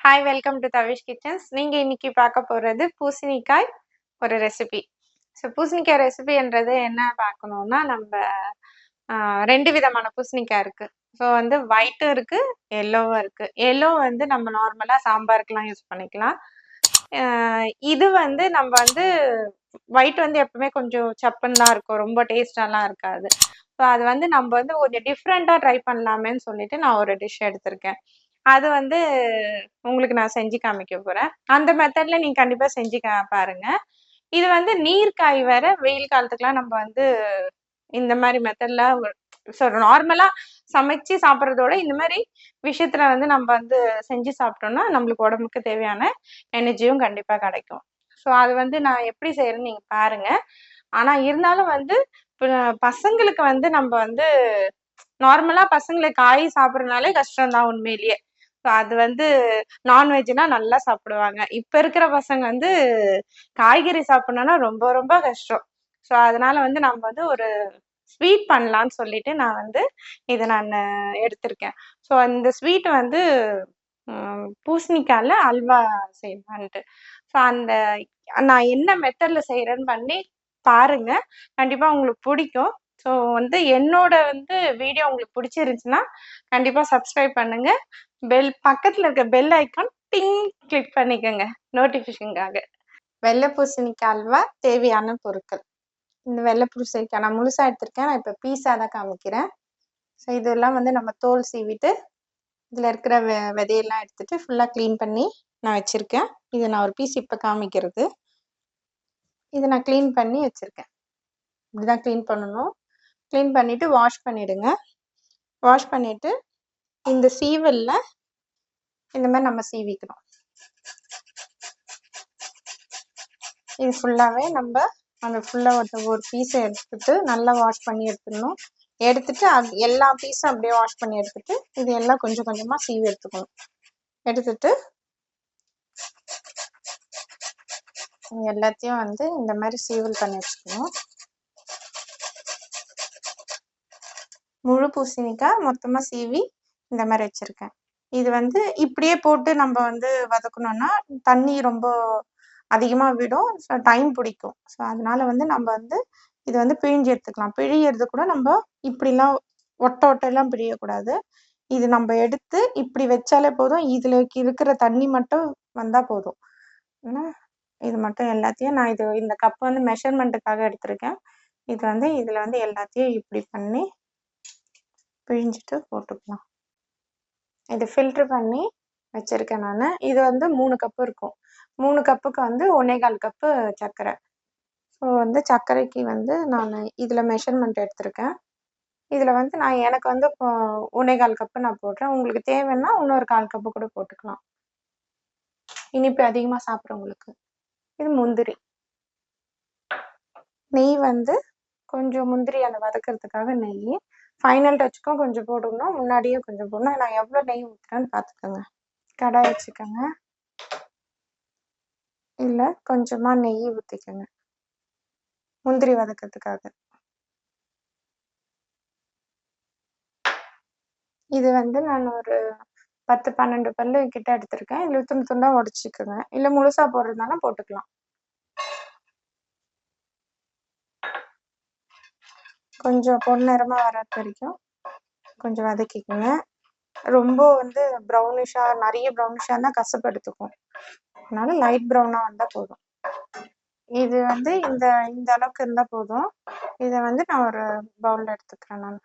Hi welcome to Tavish kitchens நீங்கள் இன்னைக்கு பார்க்க போகிறது பூசணிக்காய் ஒரு ரெசிபி ஸோ பூசணிக்காய் ரெசிபின்றது என்ன பார்க்கணுன்னா நம்ம ரெண்டு விதமான பூசணிக்காய் இருக்குது ஸோ வந்து ஒயிட்டும் இருக்குது எல்லோவும் இருக்குது எல்லோ வந்து நம்ம நார்மலாக சாம்பாருக்கெலாம் யூஸ் பண்ணிக்கலாம். இது வந்து நம்ம வந்து ஒயிட் வந்து எப்பவுமே கொஞ்சம் சப்புன்னு இருக்கும். ரொம்ப டேஸ்டாலாம் இருக்காது. ஸோ அது வந்து நம்ம வந்து கொஞ்சம் டிஃப்ரெண்ட்டாக ட்ரை பண்ணலாமேன்னு சொல்லிட்டு நான் ஒரு டிஷ் எடுத்திருக்கேன். அது வந்து உங்களுக்கு நான் செஞ்சு காமிக்க போறேன். அந்த மெத்தட்ல நீங்க கண்டிப்பா செஞ்சு கா பாருங்க. இது வந்து நீர்க்காய் வேற வெயில் காலத்துக்குலாம் நம்ம வந்து இந்த மாதிரி மெத்தட்ல ஸோ நார்மலா சமைச்சு சாப்பிட்றதோட இந்த மாதிரி விஷயத்துல வந்து நம்ம வந்து செஞ்சு சாப்பிட்டோம்னா நம்மளுக்கு உடம்புக்கு தேவையான எனர்ஜியும் கண்டிப்பா கிடைக்கும். ஸோ அது வந்து நான் எப்படி செய்யறேன்னு நீங்க பாருங்க. ஆனா இருந்தாலும் வந்து பசங்களுக்கு வந்து நம்ம வந்து நார்மலா பசங்களுக்கு காய் சாப்பிட்றதுனாலே கஷ்டம் தான் உண்மையிலேயே. அது வந்து நான்வெஜ்னா நல்லா சாப்பிடுவாங்க. இப்ப இருக்கிற பசங்க வந்து காய்கறி சாப்பிடணும்னா ரொம்ப ரொம்ப கஷ்டம். ஸோ அதனால வந்து நம்ம வந்து ஒரு ஸ்வீட் பண்ணலான்னு சொல்லிட்டு நான் வந்து இதை நான் எடுத்திருக்கேன். ஸோ அந்த ஸ்வீட் வந்து பூசணிக்காயில் பூசணிக்காய்ல அல்வா செய்வான்ட்டு ஸோ அந்த நான் என்ன மெத்தடில் செய்யறேன்னு பண்ணி பாருங்க. கண்டிப்பாக உங்களுக்கு பிடிக்கும். ஸோ வந்து என்னோட வந்து வீடியோ உங்களுக்கு பிடிச்சிருந்துச்சுன்னா கண்டிப்பாக சப்ஸ்கிரைப் பண்ணுங்க. பெல் பக்கத்தில் இருக்க பெல் ஐக்கான் டிங் கிளிக் பண்ணிக்கோங்க. நோட்டிஃபிகேஷனுக்காக வெள்ளை பூசணிக்காய் அல்வா தேவையான பொருட்கள். இந்த வெள்ளை பூசணிக்காய் நான் முழுசாக எடுத்திருக்கேன். நான் இப்போ பீஸாக தான் காமிக்கிறேன். ஸோ இதெல்லாம் வந்து நம்ம தோல் சீவிட்டு இதில் இருக்கிற வெ விதையெல்லாம் எடுத்துட்டு ஃபுல்லாக க்ளீன் பண்ணி நான் வச்சுருக்கேன். இதை நான் ஒரு பீஸ் இப்போ காமிக்கிறது. இதை நான் க்ளீன் பண்ணி வச்சுருக்கேன். இப்படி தான் க்ளீன் பண்ணணும். க்ளீன் பண்ணிவிட்டு வாஷ் பண்ணிவிடுங்க வாஷ் பண்ணிவிட்டு இந்த சீவலில் இந்த மாதிரி நம்ம சீவிக்கணும் இது ஃபுல்லாகவே நம்ம அந்த ஃபுல்லாக ஒரு ஒரு பீஸை எடுத்துட்டு நல்லா வாஷ் பண்ணி எடுத்துடணும். எடுத்துட்டு அது எல்லா பீஸும் அப்படியே வாஷ் பண்ணி எடுத்துட்டு இது எல்லாம் கொஞ்சம் கொஞ்சமாக சீவி எடுத்துக்கணும். எடுத்துட்டு எல்லாத்தையும் வந்து இந்த மாதிரி சீவல் பண்ணி வச்சுக்கணும். முழு பூசணிக்காய் மொத்தமாக சீவி இந்த மாதிரி வச்சுருக்கேன். இது வந்து இப்படியே போட்டு நம்ம வந்து வதக்கணும்னா தண்ணி ரொம்ப அதிகமாக விடும். ஸோ டைம் பிடிக்கும். ஸோ அதனால வந்து நம்ம வந்து இது வந்து பிழிஞ்சு எடுத்துக்கலாம். பிழியறது கூட நம்ம இப்படிலாம் ஒட்ட ஒட்டையெல்லாம் பிழியக்கூடாது. இது நம்ம எடுத்து இப்படி வச்சாலே போதும். இதில் இருக்கிற தண்ணி மட்டும் வந்தால் போதும். இது மட்டும் எல்லாத்தையும் நான் இது இந்த கப் வந்து மெஷர்மெண்ட்டுக்காக எடுத்திருக்கேன். இது வந்து இதில் வந்து எல்லாத்தையும் இப்படி பண்ணி பிழிஞ்சிட்டு போட்டுக்கலாம். இது ஃபில்ட்ரு பண்ணி வச்சிருக்கேன் நான். இது வந்து மூணு கப்பு இருக்கும். மூணு கப்புக்கு வந்து ஒன்னே கால் கப்பு சர்க்கரை. ஸோ வந்து சர்க்கரைக்கு வந்து நான் இதில் மெஷர்மெண்ட் எடுத்திருக்கேன். இதில் வந்து நான் எனக்கு வந்து இப்போ ஒன்னே கால் கப்பு நான் போடுறேன். உங்களுக்கு தேவைன்னா இன்னொரு கால் கப்பு கூட போட்டுக்கலாம். இனிப்பு அதிகமாக சாப்பிட்றவங்களுக்கு. இது முந்திரி. நெய் வந்து கொஞ்சம் முந்திரி அந்த வதக்கிறதுக்காக நெய் ஃபைனல் டச்சுக்கும் கொஞ்சம் போடணும் முன்னாடியே கொஞ்சம் போடணும். நான் எவ்வளோ நெய் ஊற்றுறேன்னு பார்த்துக்கோங்க கடாய் வச்சுக்கோங்க. இல்லை கொஞ்சமாக நெய் ஊற்றிக்கோங்க முந்திரி வதக்கிறதுக்காக. இது வந்து நான் ஒரு பத்து பன்னெண்டு பல்லு கிட்ட எடுத்திருக்கேன். இல்லை துண்டு துண்டாக உடச்சிக்கோங்க. இல்லை முழுசா போடுறதுனால போட்டுக்கலாம். கொஞ்சம் பொன்னிறமாக வர்றது வரைக்கும் கொஞ்சம் வதக்கிக்கோங்க. ரொம்ப வந்து ப்ரௌனிஷாக நிறைய ப்ரௌனிஷாக இருந்தால் கசப்பு எடுத்துக்கும் அதனால லைட் ப்ரௌனாக வந்தால் போதும். இது வந்து இந்த இந்த அளவுக்கு இருந்தால் போதும். இதை வந்து நான் ஒரு பவுலில் எடுத்துக்கிறேன் நான்.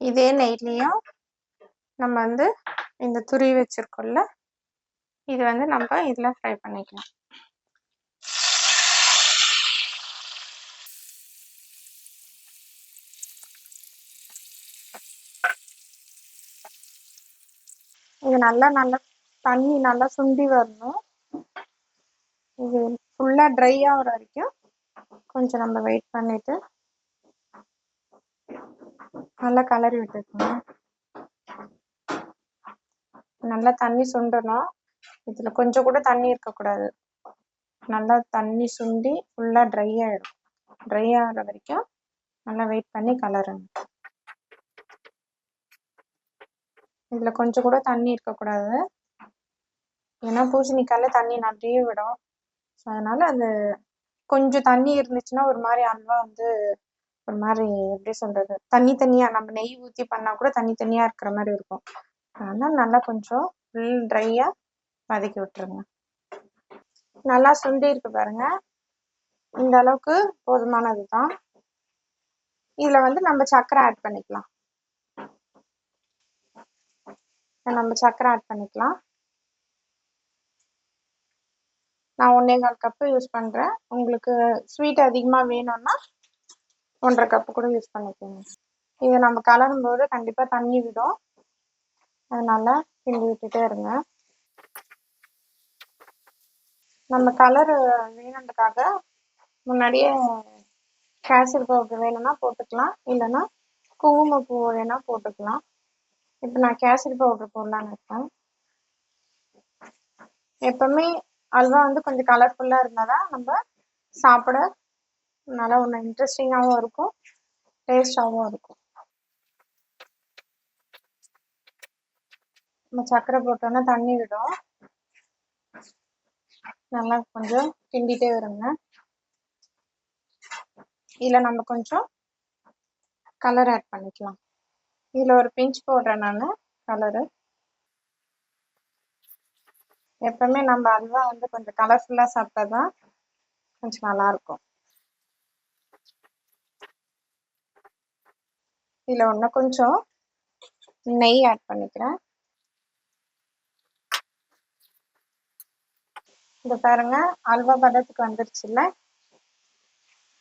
இதே நெய்லையும் நம்ம வந்து இந்த துரி வச்சிருக்கோம்ல இது வந்து நம்ம இதில் ஃப்ரை பண்ணிக்கலாம். இது நல்லா நல்லா தண்ணி நல்லா சுண்டி வரணும். இது ஃபுல்லாக ட்ரை ஆகிற வரைக்கும் கொஞ்சம் நம்ம வெயிட் பண்ணிட்டு நல்லா கலரி விட்டுருக்கணும் நல்லா தண்ணி சுண்டணும். இதுல கொஞ்சம் கூட தண்ணி இருக்கக்கூடாது நல்லா தண்ணி சுண்டி ஃபுல்லா ட்ரை ஆயிடும். ட்ரை ஆகிற வரைக்கும் நல்லா வெயிட் பண்ணி கலருங்க. இதுல கொஞ்சம் கூட தண்ணி இருக்கக்கூடாது ஏன்னா பூசணிக்காயில தண்ணி நிறைய விடும். ஸோ அது கொஞ்சம் தண்ணி இருந்துச்சுன்னா ஒரு மாதிரி அல்வா வந்து ஒரு மாதிரி எப்படி சொல்றது? தண்ணி தனியா நம்ம நெய் ஊற்றி பண்ணா கூட தண்ணி இருக்கிற மாதிரி இருக்கும். அதனால நல்லா கொஞ்சம் ஃபுல் ட்ரையா வதக்கி விட்டுருங்க. நல்லா சுண்டி இருக்கு பாருங்க. இந்த அளவுக்கு போதுமானது தான். இதில் வந்து நம்ம சர்க்கரை ஆட் பண்ணிக்கலாம். நம்ம சக்கரை ஆட் பண்ணிக்கலாம். நான் ஒன்றே கால் கப்பு யூஸ் பண்ணுறேன் உங்களுக்கு ஸ்வீட் அதிகமாக வேணும்னா ஒன்றரை கப்பு கூட யூஸ் பண்ணிக்கோங்க. இதை நம்ம கலரும்போது கண்டிப்பாக தண்ணி விடும். அதனால் கிண்டி விட்டுட்டே இருங்க. நம்ம கலர் வேணுன்றதுக்காக முன்னாடியே கேசரி பவுடர் வேணும்னா போட்டுக்கலாம். இல்லைன்னா குங்குமப்பூ வேணால் போட்டுக்கலாம். இப்போ நான் கேசரி பவுடர் போடலான்னு இருக்கேன். எப்பவுமே அல்வா வந்து கொஞ்சம் கலர்ஃபுல்லாக இருந்தால் தான் நம்ம சாப்பிட நல்லா ஒன்று இன்ட்ரெஸ்டிங்காகவும் இருக்கும் டேஸ்டாகவும் இருக்கும். நம்ம சர்க்கரை போட்டோன்னா தண்ணி விடும். நல்லா கொஞ்சம் கிண்டிகிட்டே வருங்க. இதில் நம்ம கொஞ்சம் கலர் ஆட் பண்ணிக்கலாம். இதில் ஒரு பிஞ்ச் போடுறேன் நான் கலரு எப்பவுமே நம்ம அல்வா வந்து கொஞ்சம் கலர்ஃபுல்லாக சாப்பிட்டா தான் கொஞ்சம் நல்லாயிருக்கும் இதில் ஒன்று கொஞ்சம் நெய் ஆட் பண்ணிக்கிறேன். இந்த பாருங்க அல்வா பதத்துக்கு வந்துருச்சுல்ல?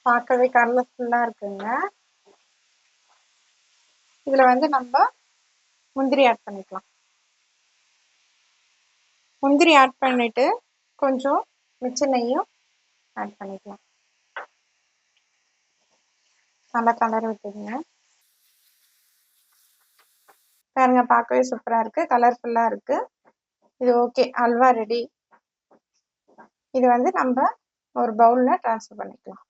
பார்க்கவே கலர்ஃபுல்லாக இருக்குங்க. இதில் வந்து நம்ம முந்திரி ஆட் பண்ணிக்கலாம். முந்திரி ஆட் பண்ணிட்டு கொஞ்சம் மிச்ச நெய்யும் ஆட் பண்ணிக்கலாம். நல்லா கலர் விட்டுங்க பாருங்க பார்க்கவே சூப்பராக இருக்குது கலர்ஃபுல்லாக இருக்குது இது ஓகே அல்வா ரெடி இது வந்து நம்ம ஒரு பவுலில் ட்ரான்ஸ்ஃபர் பண்ணிக்கலாம்.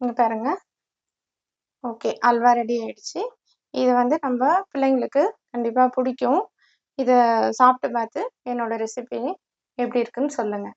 இங்கே பாருங்க. ஓகே அல்வா ரெடி ஆயிடுச்சு. இது வந்து நம்ம பிள்ளைங்களுக்கு கண்டிப்பாக பிடிக்கும். இதை சாப்பிட்டு பார்த்து என்னோட ரெசிபி எப்படி இருக்குன்னு சொல்லுங்கள்